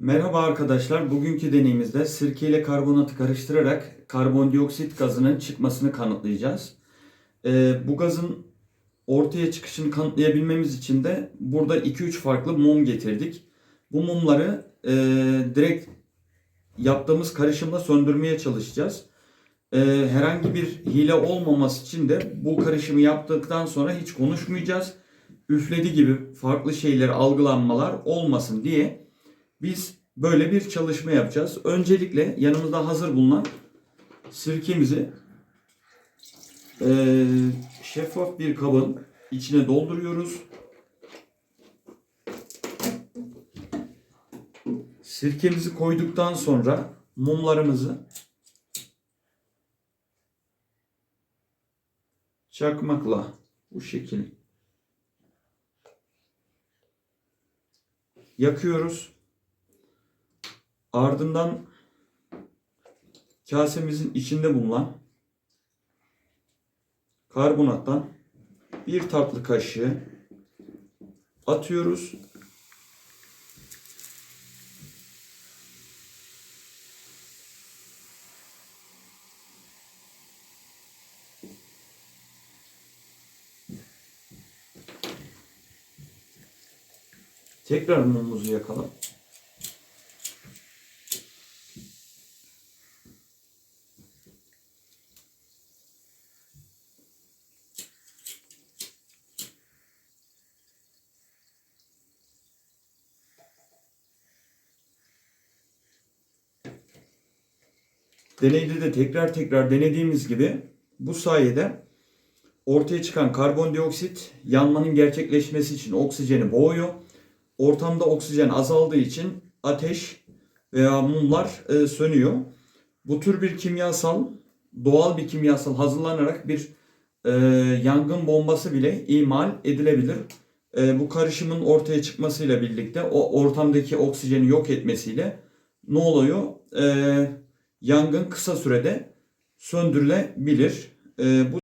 Merhaba arkadaşlar. Bugünkü deneyimizde sirke ile karbonatı karıştırarak karbondioksit gazının çıkmasını kanıtlayacağız. Ee, bu gazın ortaya çıkışını kanıtlayabilmemiz için de burada 2-3 farklı mum getirdik. Bu mumları e, direkt yaptığımız karışımla söndürmeye çalışacağız. Ee, herhangi bir hile olmaması için de bu karışımı yaptıktan sonra hiç konuşmayacağız. Üfledi gibi farklı şeyler, algılanmalar olmasın diye biz böyle bir çalışma yapacağız. Öncelikle yanımızda hazır bulunan sirkemizi eee, şeffaf bir kabın içine dolduruyoruz. Sirkemizi koyduktan sonra mumlarımızı çakmakla bu şekil yakıyoruz. Ardından kasemizin içinde bulunan karbonattan bir tatlı kaşığı atıyoruz. Tekrar mumumuzu yakalım. Deneyde de tekrar tekrar denediğimiz gibi bu sayede ortaya çıkan karbondioksit yanmanın gerçekleşmesi için oksijeni boğuyor. Ortamda oksijen azaldığı için ateş veya mumlar e, sönüyor. Bu tür bir kimyasal, doğal bir kimyasal hazırlanarak bir e, yangın bombası bile imal edilebilir. E, bu karışımın ortaya çıkmasıyla birlikte o ortamdaki oksijeni yok etmesiyle ne oluyor? E, yangın kısa sürede söndürülebilir. E, bu